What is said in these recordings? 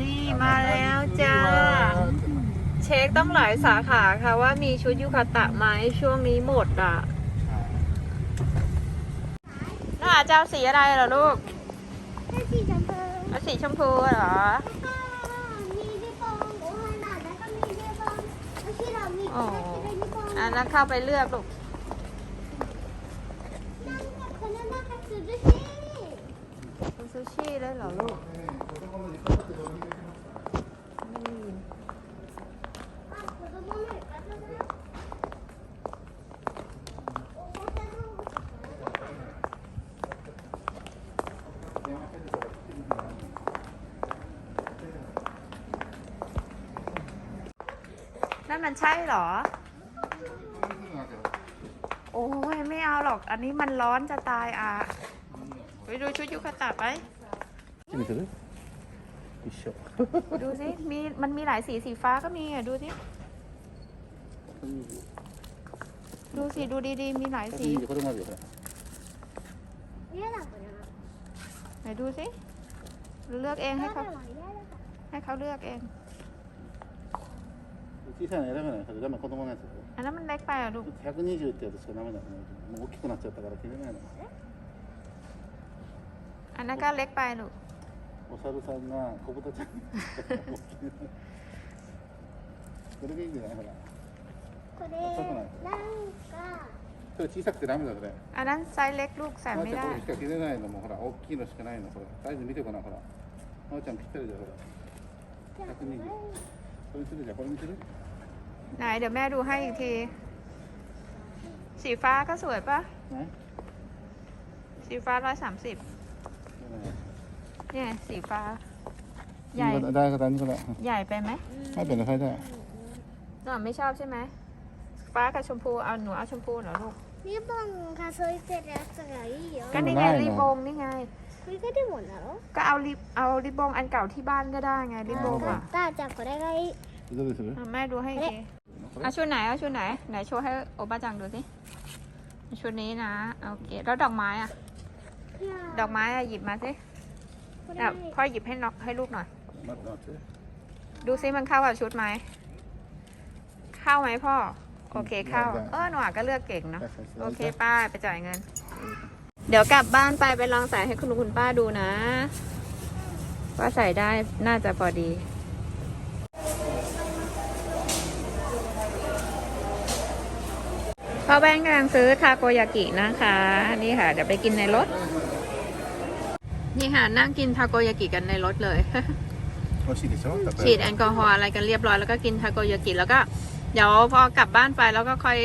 นี่มาแล้วจ้า เช็คต้องหลายสาขาค่ะว่ามีชุดยูคาตะไหมช่วงนี้หมดอะน่าจะเอาสีอะไรเหรอลูกเป็นสีชมพูเอาสีชมพูเหรอมีริบบอนโอ้ยหนาแล้วก็มีริบบอนไม่ใช่เรามีอ๋อไม่ใช่ริบบอนอันนั้นเข้าไปเลือกลูกนั่นกับคนนั้นน่าจะซื้อด้วยสิเป็นซูชิได้เหรอลูกไม่ได้ยิ นั่นมันใช่เหรอ โอ้ยไม่เอาหรอก อันนี้มันร้อนจะตายอะ ไปดูชุดยูคาตะไป決め てる一緒 ดูสิ มี มันมีหลายสี สีฟ้าก็มีอ่ะ ดูสิ ดูสิ ดูดีๆ มีหลายสี これもあるよほら嫌だこれは ไหนดูสิ เลือกเองให้ 嫌だ เขา わ嫌だわ ให้เขาเลือกเอง 小さいの選べないそれダメ子供のやつ อันนั้นมันเล็กไปอ่ะลูก 120ってやつしかダメだねもう大きくなっちゃったから切れないの อันนั้นก็เล็กไปลูก お猿さんが小豚ちゃんにそれがいいんじゃないほらこれそうなんなんかそれ小さくてダメだそれ อันนั้นไซส์เล็กลูกใส่ まー ไม่ ちゃん ได้ これしか切れないのもほら大きいのしかないのほらサイズ見てごらんほらまーちゃんぴったりだよほらじゃあこれ120それにするじゃんこれにする ไหน เดี๋ยวแม่ดูให้อีกที สีฟ้าก็สวยปะ ね สีฟ้าร้อยสามสิบ เนี่ย สีฟ้า ใหญ่ ได้ก็ได้นี่ก็ได้ ใหญ่ไปไหม ไม่เป็นไรใช้ได้ หนูไม่ชอบใช่ไหม ฟ้ากับชมพู เอาหนูเอาชมพูเหรอลูก リボンがそう言ってるやつがいいよ ก็นี่ไง ได้นะ รีบงนี่ไง これがリボンだろ ก็เอาริบเอาริบงอันเก่าที่บ้านก็ได้ไงริบง 分か อ่ะ ったじゃあこれがいいどうです อ่ะแม่ดูให้อีกที これ เอาชุดไหนเอาชุดไหน ไหนโชว์ให้โอป้าจังดูสิ ชุดนี้นะ โอเค แล้วดอกไม้อ่ะ いや ดอกไม้อ่ะหยิบมาสิ これ อะพ่อหยิบให้น็อกให้ลูกหน่อยดูสิซิมันเข้ากับชุดไหม เข้าไหมพ่อ โอเคเข้า เออหนูอะก็เลือกเก่งเนาะ โอเคป้าไปจ่ายเงิน เดี๋ยวกลับบ้านไปไปลองใส่ให้คุณลุงคุณป้าดูนะ ว่าใส่ได้น่าจะพอดี พ่อแบงค์กำลังซื้อทาโกยากินะคะ นี่ค่ะ เดี๋ยวไปกินในรถ นี่ค่ะ นั่งกินทาโกยากิกันในรถเลย ฉีดแอลกอฮอล์อะไรกันเรียบร้อยแล้วก็กินทาโกยากิแล้วก็ เดี๋ยวพอกลับบ้านไปแล้วก็ค่อย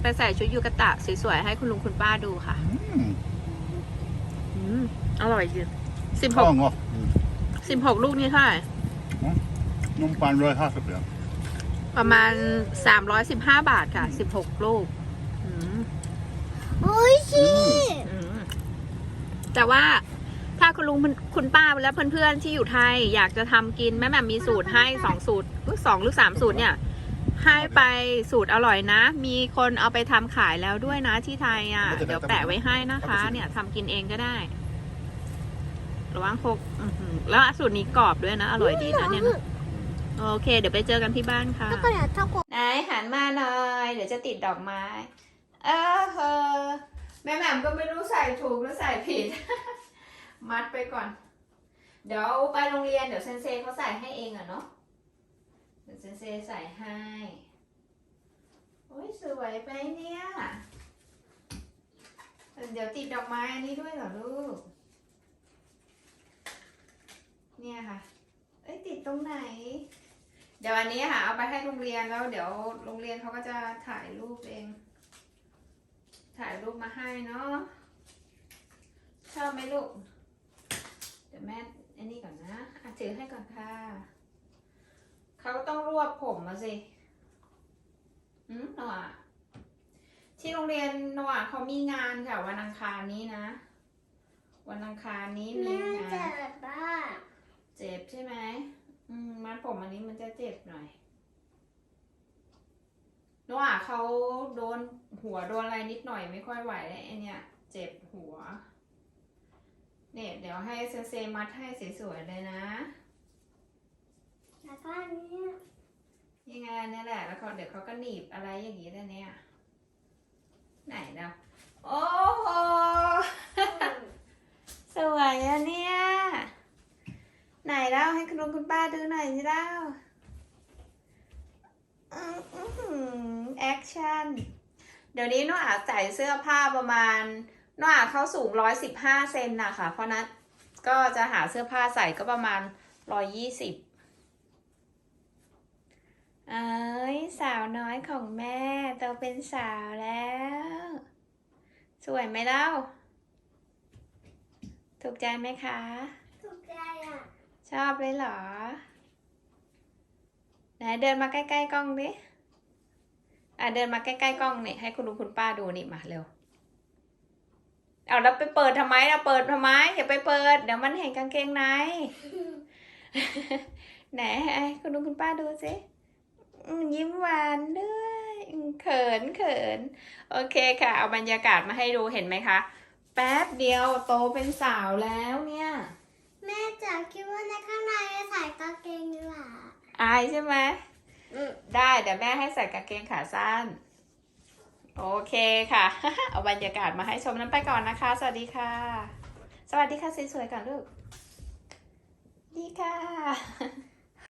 ไปใส่ชุดยูกะตะสวยๆให้คุณลุงคุณป้าดูค่ะอร่อยจริงสิบหกสิบหกลูกนี่เท่าไหร่นมปันร้อยห้าสิบเหรียญประมาณสามร้อยสิบห้าบาทค่ะสิบหกลูกอุ้ยชีแต่ว่า ถ้าคุณลุงคุณป้าและเพื่อนๆที่อยู่ไทย อยากจะทำกินแม่แม่มีสูตรให้สองสูตรหรือสองหรือสามสูตรเนี่ย ให้ไปสูตรอร่อยนะ มีคนเอาไปทำขายแล้วด้วยนะที่ไทยอะ เดี๋ยวแปะไว้ให้นะคะ เนี่ยทำกินเองก็ได้ระวังโคกแล้วสูตรนี้กรอบด้วยนะ อร่อยดีนะเนี่ยโอเค เดี๋ยวไปเจอกันที่บ้านค่ะไหนหันมาหน่อย เดี๋ยวจะติดดอกไม้ เออเฮอแม่แม่มก็ไม่รู้ใส่ถูกหรือใส่ผิด มัดไปก่อน เดี๋ยวไปโรงเรียนเดี๋ยวเซนเซเขาใส่ให้เองอะเนาะเดี๋ยวเซนเซใส่ให้โอ้ยสวยไปเนี่ยเดี๋ยวติดดอกไม้อันนี้ด้วยเหรอลูก เนี่ยค่ะ เอ้ยติดตรงไหน เดี๋ยวอันนี้ค่ะ เอาไปให้โรงเรียนแล้ว เดี๋ยวโรงเรียนเขาก็จะถ่ายรูปเอง ถ่ายรูปมาให้เนาะชอบไหมลูก เดี๋ยวแม่อันนี้ก่อนนะอะถือให้ก่อนค่ะ เขาก็ต้องรวบผมมาสิอืมหนว่าที่โรงเรียนหนว่าเขามีงานค่ะ วันอังคารนี้นะ วันอังคารนี้มีงานเจ็บบ้าเจ็บใช่ไหมอืมมัดผมอันนี้มันจะเจ็บหน่อยหนว่าเขาโดนหัวโดนอะไรนิดหน่อยไม่ค่อยไหวแล้ไอเนี้ยเจ็บหัว เนี่ยเดี๋ยวให้เซนเซมัดให้สวยๆเลยนะ แล้วก็อันนี้ยังไงเนี่ยแหละ แล้วเขาเดี๋ยวเขาก็หนีบอะไรอย่างนี้ได้เนี่ย ไหนเนาะโอ้โห สวยอันเนี้ยไหนเล่าให้คุณลุงคุณป้าดูหน่อยสิเล่าแอคชั่น เดี๋ยวนี้หนูอาจใส่เสื้อผ้าประมาณ น้องอาเขาสูงร้อยสิบห้าเซนนะคะเพราะนั้นก็จะหาเสื้อผ้าใส่ก็ประมาณร้อยยี่สิบเอ้ยสาวน้อยของแม่โตเป็นสาวแล้ว สวยไหมเล่า ถูกใจไหมคะ ถูกใจอะ ชอบเลยเหรอ ไหนเดินมาใกล้ๆกล้องดิ อะเดินมาใกล้ๆกล้องนี่ให้คุณลุงคุณป้าดูนี่มาเร็ว เอาแล้วไปเปิดทำไมนะเปิดทำไม อย่าไปเปิด เดี๋ยวมันเห็นกางเกงในไหนให้คุณลุงคุณป้าดูสิอืมยิ้มหวานด้วยอืมเขินเขินโอเคค่ะ เอาบรรยากาศมาให้ดูเห็นไหมคะ แป๊บเดียวโตเป็นสาวแล้วเนี่ย แม่จ๋าคิดว่าในข้างในจะใส่กางเกงดีกว่าอายใช่ไหมอืมได้เดี๋ยวแม่ให้ใส่กางเกงขาสั้น โอเคค่ะ เอาบรรยากาศมาให้ชมนั้นไปก่อนนะคะ สวัสดีค่ะ สวัสดีค่ะสวยๆก่อนลูก ดีค่ะ